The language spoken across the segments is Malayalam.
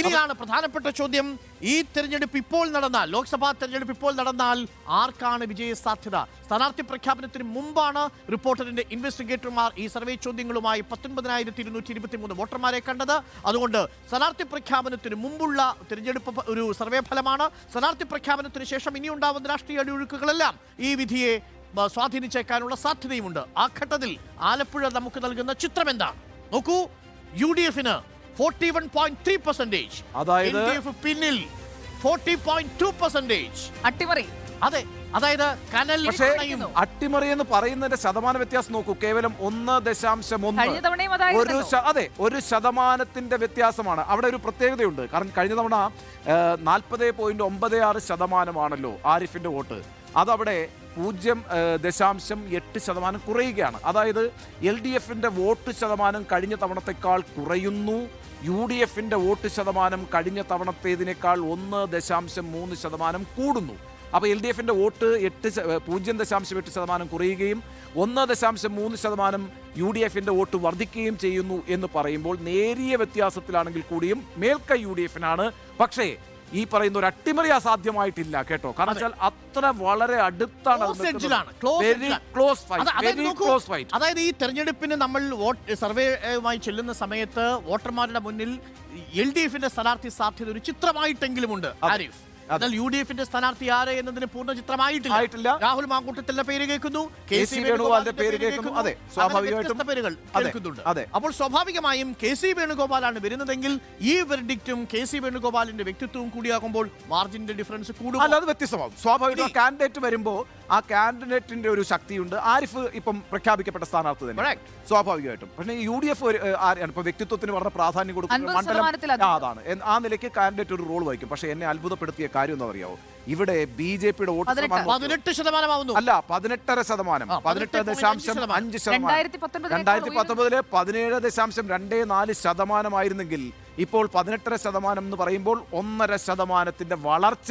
ഇനിയാണ് പ്രധാനപ്പെട്ട ചോദ്യം. ഈ തെരഞ്ഞെടുപ്പ് ഇപ്പോൾ നടന്നാൽ ലോക്സഭാ തെരഞ്ഞെടുപ്പ് ഇപ്പോൾ നടന്നാൽ ആർക്കാണ് വിജയ സാധ്യത? സ്ഥാനാർത്ഥി പ്രഖ്യാപനത്തിന് മുമ്പാണ് റിപ്പോർട്ടറിന്റെ ഇൻവെസ്റ്റിഗേറ്റർമാർ ഈ സർവേ ചോദ്യങ്ങളുമായി പത്തൊൻപതിനായിരത്തി ഇരുന്നൂറ്റി ഇരുപത്തി മൂന്ന് വോട്ടർമാരെ കണ്ടത്. അതുകൊണ്ട് സ്ഥാനാർത്ഥി പ്രഖ്യാപനത്തിന് മുമ്പുള്ള തിരഞ്ഞെടുപ്പ് ഒരു സർവേ ഫലമാണ്. സ്ഥാനാർത്ഥി പ്രഖ്യാപനത്തിന് ശേഷം ഇനി ഇനിയുണ്ടാവുന്ന രാഷ്ട്രീയ അടിയൊഴുക്കുകളെല്ലാം ഈ വിധിയെ സ്വാധീനിച്ചേക്കാനുള്ള സാധ്യതയുമുണ്ട്. ആ ഘട്ടത്തിൽ ആലപ്പുഴ നമുക്ക് നൽകുന്ന ചിത്രം എന്താണ് നോക്കൂ യു ഡി എഫിന് forty one point three percentage അതായത് പിന്നിൽ ഫോർട്ടി പോയിന്റ് ടു പെർസെന്റേജ് അട്ടിമറി. അതെ അതായത് കനൽ പക്ഷേ അട്ടിമറി എന്ന് പറയുന്നതിന്റെ ശതമാന വ്യത്യാസം നോക്കൂ. കേവലം ഒന്ന് ദശാംശം ഒന്ന്. ഒരു അതെ ഒരു ശതമാനത്തിന്റെ വ്യത്യാസമാണ്. അവിടെ ഒരു പ്രത്യേകതയുണ്ട്. കാരണം കഴിഞ്ഞ തവണ നാൽപ്പത് പോയിന്റ് ഒമ്പത് ആറ് ശതമാനമാണല്ലോ ആരിഫിന്റെ വോട്ട്. അതവിടെ പൂജ്യം ദശാംശം എട്ട് ശതമാനം കുറയുകയാണ്. അതായത് എൽ ഡി എഫിന്റെ വോട്ട് ശതമാനം കഴിഞ്ഞ തവണത്തേക്കാൾ കുറയുന്നു. യു ഡി എഫിന്റെ വോട്ട് ശതമാനം കഴിഞ്ഞ തവണത്തേതിനേക്കാൾ ഒന്ന് ദശാംശം മൂന്ന് ശതമാനം കൂടുന്നു. അപ്പോൾ എൽ ഡി എഫിന്റെ വോട്ട് എട്ട് പൂജ്യം ദശാംശം എട്ട് ശതമാനം കുറയുകയും ഒന്ന് ദശാംശം മൂന്ന് ശതമാനം യു ഡി എഫിന്റെ വോട്ട് വർദ്ധിക്കുകയും ചെയ്യുന്നു എന്ന് പറയുമ്പോൾ നേരിയ വ്യത്യാസത്തിലാണെങ്കിൽ കൂടിയും മേൽക്കൈ യു ഡി എഫിനാണ്. പക്ഷേ ഈ പറയുന്ന ഒരു അട്ടിമറി അസാധ്യമായിട്ടില്ല കേട്ടോ. കാരണം വെച്ചാൽ അത്ര വളരെ അടുത്താണ്. അതായത് ഈ തെരഞ്ഞെടുപ്പിന് നമ്മൾ വോട്ട് സർവേയുമായി ചെല്ലുന്ന സമയത്ത് വോട്ടർമാരുടെ മുന്നിൽ എൽ ഡി എഫിന്റെ സ്ഥാനാർത്ഥി സാധ്യത ഒരു ചിത്രമായിട്ടെങ്കിലും ഉണ്ട്. ആരിഫ്. എന്നാൽ യു ഡി എഫിന്റെ സ്ഥാനാർത്ഥി ആര് എന്നതിന് പൂർണ ചിത്രമായിട്ടില്ല. രാഹുൽ മാങ്കൂട്ടത്തിന്റെ പേര് കേൾക്കുന്നു കെ സി വേണുഗോപാലിന്റെ പേര് കേൾക്കുന്നു. അതെ, സ്വാഭാവികമായിട്ടും. പേരുകൾ കേൾക്കുന്നുണ്ട്. അപ്പോൾ സ്വാഭാവികമായും കെ സി വേണുഗോപാലാണ് വരുന്നതെങ്കിൽ ഈ വെർഡിക്റ്റും കെ സി വേണുഗോപാലിന്റെ വ്യക്തിത്വവും കൂടിയാകുമ്പോൾ മാർജിന്റെ ഡിഫറൻസ് കൂടും അല്ല അത് വ്യത്യസ്തമാകും സ്വാഭാവികം കാൻഡിഡേറ്റ് വരുമ്പോൾ ആ കാൻഡിഡേറ്റിന്റെ ഒരു ശക്തിയുണ്ട്. ആരിഫ് ഇപ്പം പ്രഖ്യാപിക്കപ്പെട്ട സ്ഥാനാർത്ഥി തന്നെ. സ്വാഭാവികമായിട്ടും. പക്ഷേ യു ഡി എഫ് ആരാണ് ഇപ്പൊ വ്യക്തിത്വത്തിന് വളരെ പ്രാധാന്യം കൊടുക്കുന്ന മണ്ഡലം അതാണ്. ആ നിലയ്ക്ക് കാൻഡിഡേറ്റ് ഒരു റോൾ വഹിക്കും. പക്ഷേ എന്നെ അത്ഭുതപ്പെടുത്തിയ കാര്യം എന്താ അറിയാവോ ഇവിടെ ബി ജെ പിയുടെ വോട്ട് പതിനെട്ട്. ശതമാനമാവുന്നു. അല്ല പതിനെട്ടര ശതമാനം. പതിനെട്ട് ദശാംശം. അഞ്ച് ശതമാനം. രണ്ടായിരത്തി പത്തൊമ്പതിലെ പതിനേഴ് ദശാംശം രണ്ടേ നാല് ശതമാനമായിരുന്നെങ്കിൽ ഇപ്പോൾ പതിനെട്ടര ശതമാനം എന്ന് പറയുമ്പോൾ ഒന്നര ശതമാനത്തിന്റെ വളർച്ച.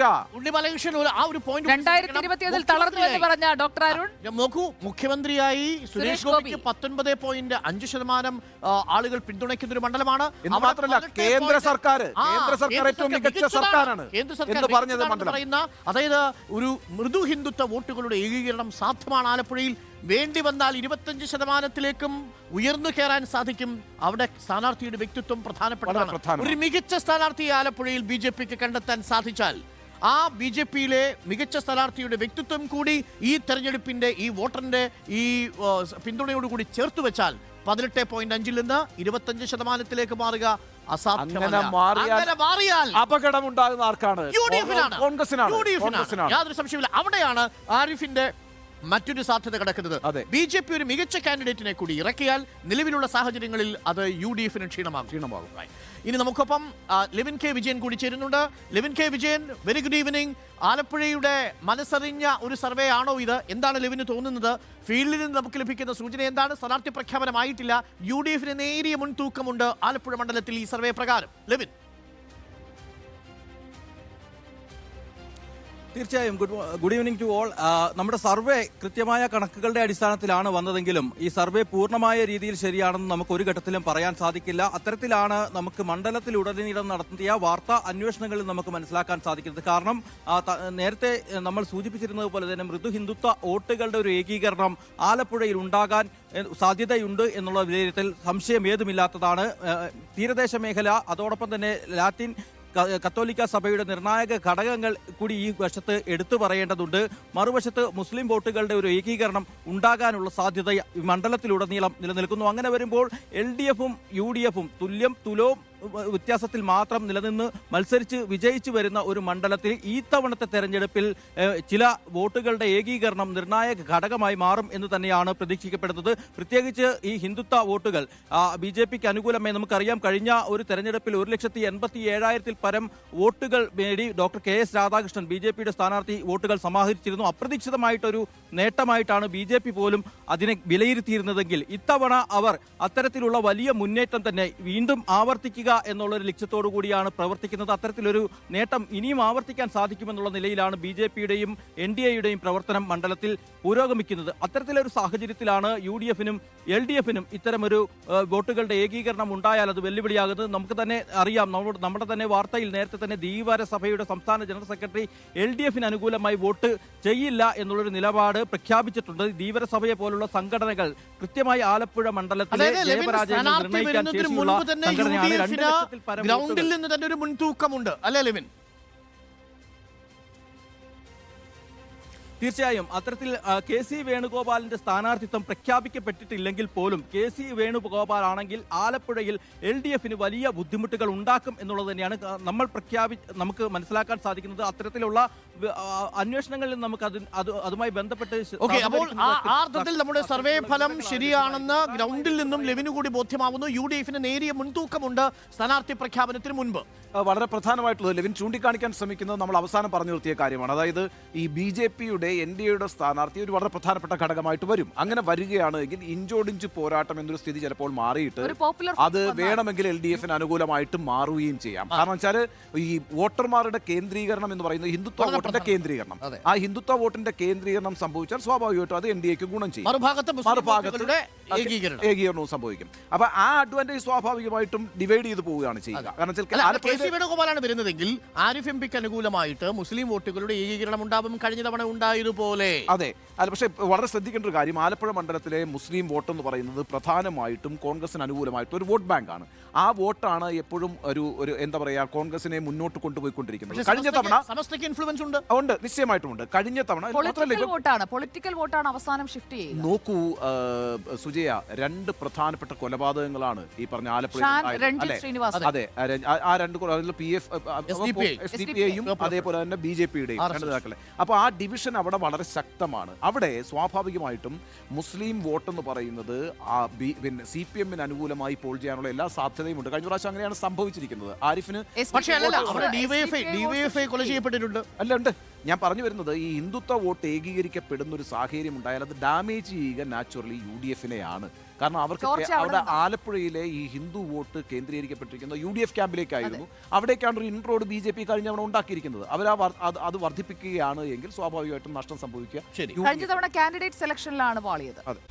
പറഞ്ഞ ഡോക്ടർ അരുൺ? നോക്കൂ മുഖ്യമന്ത്രിയായി സുരേഷ് ഗോപിക്ക് ഗോപി. പത്തൊൻപത് പോയിന്റ് അഞ്ച് ശതമാനം ആളുകൾ പിന്തുണയ്ക്കുന്ന ഒരു മണ്ഡലമാണ്. എന്ന് മാത്രമല്ല കേന്ദ്ര സർക്കാർ കേന്ദ്ര സർക്കാർ ഏറ്റവും മികച്ച സർക്കാരാണ് എന്ന് പറഞ്ഞത് മണ്ഡലം. പറയുന്ന അതായത് ഒരു മൃദു ഹിന്ദുത്വ വോട്ടുകളുടെ ഏകീകരണം സാധ്യമാണ് ആലപ്പുഴയിൽ. വേണ്ടി വന്നാൽ ഇരുപത്തഞ്ച് ശതമാനത്തിലേക്കും ഉയർന്നു കയറാൻ സാധിക്കും. അവിടെ സ്ഥാനാർത്ഥിയുടെ വ്യക്തിത്വം പ്രധാനപ്പെട്ടതാണ്. ഒരു മികച്ച സ്ഥാനാർത്ഥിയെ ആലപ്പുഴയിൽ ബി ജെ പിക്ക് കണ്ടെത്താൻ സാധിച്ചാൽ ആ ബി ജെ പിയിലെ മികച്ച സ്ഥാനാർത്ഥിയുടെ വ്യക്തിത്വം കൂടി ഈ തെരഞ്ഞെടുപ്പിന്റെ ഈ വോട്ടറിന്റെ ഈ പിന്തുണയോടുകൂടി ചേർത്ത് വെച്ചാൽ പതിനെട്ട് പോയിന്റ് അഞ്ചിൽ നിന്ന് ഇരുപത്തഞ്ച് ശതമാനത്തിലേക്ക് മാറുക അസാധ്യമല്ല. മാറിയാൽ- അപകടം ഉണ്ടാകുന്ന ആർക്കാണ്? യു ഡി എഫിനാണ്. കോൺഗ്രസിനാണ്. യാതൊരു സംശയമില്ല അവിടെയാണ് ആരിഫിന്റെ മറ്റൊരു സാധ്യത കിടക്കുന്നത്. അതെ. ബി ജെ പി ഒരു മികച്ച കാൻഡിഡേറ്റിനെ കൂടി ഇറക്കിയാൽ നിലവിലുള്ള സാഹചര്യങ്ങളിൽ അത് യു ഡി എഫിന് ക്ഷീണമാകും. ക്ഷീണമാകും. ഇനി നമുക്കൊപ്പം ലെവിൻ കെ വിജയൻ കൂടി ചേരുന്നുണ്ട്. Levin K Vijayan very good evening ആലപ്പുഴയുടെ മനസ്സറിഞ്ഞ ഒരു സർവേ ആണോ ഇത്? എന്താണ് ലെവിന് തോന്നുന്നത്? ഫീൽഡിൽ നിന്ന് നമുക്ക് ലഭിക്കുന്ന സൂചന എന്താണ്? സ്ഥാനാർത്ഥി പ്രഖ്യാപനമായിട്ടില്ല. യു ഡി എഫിന് നേരിയ മുൻതൂക്കമുണ്ട് ആലപ്പുഴ മണ്ഡലത്തിൽ ഈ സർവേ പ്രകാരം. ലെവിൻ. തീർച്ചയായും good good evening to all. നമ്മുടെ സർവേ കൃത്യമായ കണക്കുകളുടെ അടിസ്ഥാനത്തിലാണ് വന്നതെങ്കിലും ഈ സർവേ പൂർണമായ രീതിയിൽ ശരിയാണെന്ന് നമുക്ക് ഒരു ഘട്ടത്തിലും പറയാൻ സാധിക്കില്ല. അത്തരത്തിലാണ് നമുക്ക് മണ്ഡലത്തിൽ മണ്ഡലത്തിലുടനീളം നടത്തിയ വാർത്താ അന്വേഷണങ്ങളിൽ നമുക്ക് മനസ്സിലാക്കാൻ സാധിക്കുന്നത്. കാരണം നേരത്തെ നമ്മൾ സൂചിപ്പിച്ചിരുന്നത് പോലെ തന്നെ മൃദു ഹിന്ദുത്വ വോട്ടുകളുടെ ഒരു ഏകീകരണം ആലപ്പുഴയിൽ ഉണ്ടാകാൻ സാധ്യതയുണ്ട് എന്നുള്ള വിലയിരുത്തൽ സംശയം ഏതുമില്ലാത്തതാണ്. തീരദേശ മേഖല അതോടൊപ്പം തന്നെ ലാറ്റിൻ കത്തോലിക്ക സഭയുടെ നിർണായക ഘടകങ്ങൾ കൂടി ഈ വശത്ത് എടുത്തു പറയേണ്ടതുണ്ട്. മറുവശത്ത് മുസ്ലിം വോട്ടുകളുടെ ഒരു ഏകീകരണം ഉണ്ടാകാനുള്ള സാധ്യത മണ്ഡലത്തിലുടനീളം നിലനിൽക്കുന്നു. അങ്ങനെ വരുമ്പോൾ എൽ ഡി എഫും യു ഡി എഫും തുല്യം തുലോം വ- വ്യത്യാസത്തിൽ മാത്രം നിലനിന്ന് മത്സരിച്ച് വിജയിച്ചു വരുന്ന ഒരു മണ്ഡലത്തിൽ ഈ തവണത്തെ തെരഞ്ഞെടുപ്പിൽ ചില വോട്ടുകളുടെ ഏകീകരണം നിർണായക ഘടകമായി മാറും എന്ന് തന്നെയാണ് പ്രതീക്ഷിക്കപ്പെടുന്നത്. പ്രത്യേകിച്ച് ഈ ഹിന്ദുത്വ വോട്ടുകൾ ബി ജെ പിക്ക് അനുകൂലമായി നമുക്കറിയാം. കഴിഞ്ഞ ഒരു തെരഞ്ഞെടുപ്പിൽ ഒരു ലക്ഷത്തി എൺപത്തി ഏഴായിരത്തിൽ പരം വോട്ടുകൾ നേടി doctor K S Radhakrishnan B J പിയുടെ സ്ഥാനാർത്ഥി വോട്ടുകൾ സമാഹരിച്ചിരുന്നു. അപ്രതീക്ഷിതമായിട്ടൊരു നേട്ടമായിട്ടാണ് ബി ജെ പി പോലും അതിനെ വിലയിരുത്തിയിരുന്നതെങ്കിൽ ഇത്തവണ അവർ അത്തരത്തിലുള്ള വലിയ മുന്നേറ്റം തന്നെ വീണ്ടും ആവർത്തിക്കുക എന്നുള്ളൊരു ലക്ഷ്യത്തോടു കൂടിയാണ് പ്രവർത്തിക്കുന്നത്. അത്തരത്തിലൊരു നേട്ടം ഇനിയും ആവർത്തിക്കാൻ സാധിക്കുമെന്നുള്ള നിലയിലാണ് ബി ജെ പിയുടെയും എൻ ഡി എയുടെയും പ്രവർത്തനം മണ്ഡലത്തിൽ പുരോഗമിക്കുന്നത്. അത്തരത്തിലൊരു സാഹചര്യത്തിലാണ് യു ഡി എഫിനും എൽ ഡി എഫിനും ഇത്തരമൊരു വോട്ടുകളുടെ ഏകീകരണം ഉണ്ടായാൽ അത് വെല്ലുവിളിയാകുന്നത്. നമുക്ക് തന്നെ അറിയാം നമ്മുടെ നമ്മുടെ തന്നെ വാർത്തയിൽ നേരത്തെ തന്നെ ധീവര സഭയുടെ സംസ്ഥാന ജനറൽ സെക്രട്ടറി എൽ ഡി എഫിന് അനുകൂലമായി വോട്ട് ചെയ്യില്ല എന്നുള്ളൊരു നിലപാട് പ്രഖ്യാപിച്ചിട്ടുണ്ട്. ധീവര സഭയെ പോലുള്ള സംഘടനകൾ കൃത്യമായി ആലപ്പുഴ മണ്ഡലത്തിലെ ജയപരാജയങ്ങൾ നിർണയിക്കാൻ ശേഷിയുള്ള സംഘടനയാണ്. രണ്ട് ഗ്രൗണ്ടിൽ നിന്ന് തന്നെ ഒരു മുൻതൂക്കമുണ്ട്. അല്ലേ ലെവിൻ? തീർച്ചയായും അത്തരത്തിൽ കെ സി വേണുഗോപാലിന്റെ സ്ഥാനാർത്ഥിത്വം പ്രഖ്യാപിക്കപ്പെട്ടിട്ടില്ലെങ്കിൽ പോലും കെ സി വേണുഗോപാൽ ആണെങ്കിൽ ആലപ്പുഴയിൽ എൽ ഡി എഫിന് വലിയ ബുദ്ധിമുട്ടുകൾ ഉണ്ടാക്കും എന്നുള്ളത് തന്നെയാണ് നമ്മൾ പ്രഖ്യാപി നമുക്ക് മനസ്സിലാക്കാൻ സാധിക്കുന്നത്. അത്തരത്തിലുള്ള അന്വേഷണങ്ങളിൽ നിന്ന് നമുക്ക് അത് അത് അതുമായി ബന്ധപ്പെട്ട് അപ്പോൾ അർത്ഥത്തിൽ നമ്മുടെ സർവേ ഫലം ശരിയാണെന്ന് ഗ്രൗണ്ടിൽ നിന്നും ലെവിനു കൂടി ബോധ്യമാവുന്നു. യു ഡി എഫിന് നേരിയ മുൻതൂക്കമുണ്ട് സ്ഥാനാർത്ഥി പ്രഖ്യാപനത്തിന് മുൻപ്. വളരെ പ്രധാനമായിട്ടുള്ളത് ലെവിൻ ചൂണ്ടിക്കാണിക്കാൻ ശ്രമിക്കുന്നത് നമ്മൾ അവസാനം പറഞ്ഞു നിർത്തിയ കാര്യമാണ്. അതായത് ഈ ബി ജെ പിയുടെ എൻ ഡി എയുടെ സ്ഥാനാർത്ഥി ഒരു വളരെ പ്രധാനപ്പെട്ട ഘടകമായിട്ട് വരും. അങ്ങനെ വരികയാണ് എങ്കിൽ ഇഞ്ചോടിഞ്ച് പോരാട്ടം എന്നൊരു സ്ഥിതി ചിലപ്പോൾ മാറിയിട്ട് അത് വേണമെങ്കിൽ എൽ ഡി എഫിന് അനുകൂലമായിട്ട് മാറുകയും ചെയ്യാം. കാരണം വെച്ചാൽ ഈ വോട്ടർമാരുടെ കേന്ദ്രീകരണം എന്ന് പറയുന്നത് ഹിന്ദുത്വ വോട്ടിന്റെ കേന്ദ്രീകരണം. ആ ഹിന്ദുത്വ വോട്ടിന്റെ കേന്ദ്രീകരണം സംഭവിച്ചാൽ സ്വാഭാവികമായിട്ടും അത് എൻ ഡി എക്ക് ഗുണം ചെയ്യും. മറുഭാഗത്ത് ഏകീകരണവും സംഭവിക്കും. അപ്പൊ ആ അഡ്വാന്റേജ് സ്വാഭാവികമായിട്ടും ഡിവൈഡ് ചെയ്ത് പോവുകയാണ് ചെയ്യുക. കാരണം കെ സി വേണുഗോപാലാണ് വരുന്നതെങ്കിൽ ആരിഫ് എം പിക്ക് അനുകൂലമായിട്ട് മുസ്ലിം വോട്ടുകളുടെ ഏകീകരണം ഉണ്ടാവും. കഴിഞ്ഞ തവണ ഉണ്ടായതുപോലെ അതെ. അല്ല പക്ഷേ വളരെ ശ്രദ്ധിക്കേണ്ട ഒരു കാര്യം. ആലപ്പുഴ മണ്ഡലത്തിലെ മുസ്ലിം വോട്ട് എന്ന് പറയുന്നത് പ്രധാനമായിട്ടും കോൺഗ്രസിന് അനുകൂലമായിട്ട് ഒരു വോട്ട് ബാങ്ക് ആണ്. ആ വോട്ടാണ് എപ്പോഴും ഒരു ഒരു എന്താ പറയാ കോൺഗ്രസിനെ മുന്നോട്ട് കൊണ്ടുപോയിക്കൊണ്ടിരിക്കുന്നത്. കഴിഞ്ഞ തവണ സമസ്തയ്ക്ക് ഇൻഫ്ലുവൻസ് ഉണ്ട്? ഉണ്ട് നിശ്ചയമായിട്ടും ഉണ്ട്. കഴിഞ്ഞ തവണ വോട്ടാണ്. പൊളിറ്റിക്കൽ വോട്ടാണ് അവസാനം ഷിഫ്റ്റ് ചെയ്യുന്നത് നോക്കൂ സുജയ രണ്ട് പ്രധാനപ്പെട്ട കൊലപാതകങ്ങളാണ് ഈ പറഞ്ഞ ആലപ്പുഴ അതെ ആ രണ്ട് അതിൽ P F. S D P ഐയും അതേപോലെ തന്നെ ബി ജെ പിയുടെയും. രണ്ട് നേതാക്കളെ. അപ്പോൾ ആ ഡിവിഷൻ അവിടെ വളരെ ശക്തമാണ്. അവിടെ സ്വാഭാവികമായിട്ടും മുസ്ലിം വോട്ട് എന്ന് പറയുന്നത് ആ ബി പിന്നെ സി പി എമ്മിന് അനുകൂലമായി പോൾ ചെയ്യാനുള്ള എല്ലാ സാധ്യതയും ഉണ്ട്. കഴിഞ്ഞ പ്രാവശ്യം അങ്ങനെയാണ് സംഭവിച്ചിരിക്കുന്നത്. ആരിഫിന് പക്ഷേ അവിടെ ഡിവൈഎഫ്ഐ ഡിവൈഎഫ്ഐ കൊല ചെയ്യപ്പെട്ടിട്ടുണ്ട് അല്ല ഉണ്ട്. ഞാൻ പറഞ്ഞു വരുന്നത് ഈ ഹിന്ദുത്വ വോട്ട് ഏകീകരിക്കപ്പെടുന്ന ഒരു സാഹചര്യം ഉണ്ടായാൽ അത് ഡാമേജ് ചെയ്യുക നാച്ചുറലി യു ഡി എഫിനെയാണ് കാരണം അവർക്ക് അവിടെ അവിടെ ആലപ്പുഴയിലെ ഈ ഹിന്ദു വോട്ട് കേന്ദ്രീകരിക്കപ്പെട്ടിരിക്കുന്നത് യു ഡി എഫ് ക്യാമ്പിലേക്കായിരുന്നു അവിടേക്കാണ് ഒരു ഇൻട്രോഡ് ബി ജെ പി കഴിഞ്ഞ തവണ ഉണ്ടാക്കിയിരിക്കുന്നത്. അവർ അത് അത് വർദ്ധിപ്പിക്കുകയാണ് എങ്കിൽ സ്വാഭാവികമായിട്ടും നഷ്ടം സംഭവിക്കുക. കഴിഞ്ഞ തവണ കാൻഡിഡേറ്റ് സെലക്ഷനിലാണ് പാളിയത് അതെ.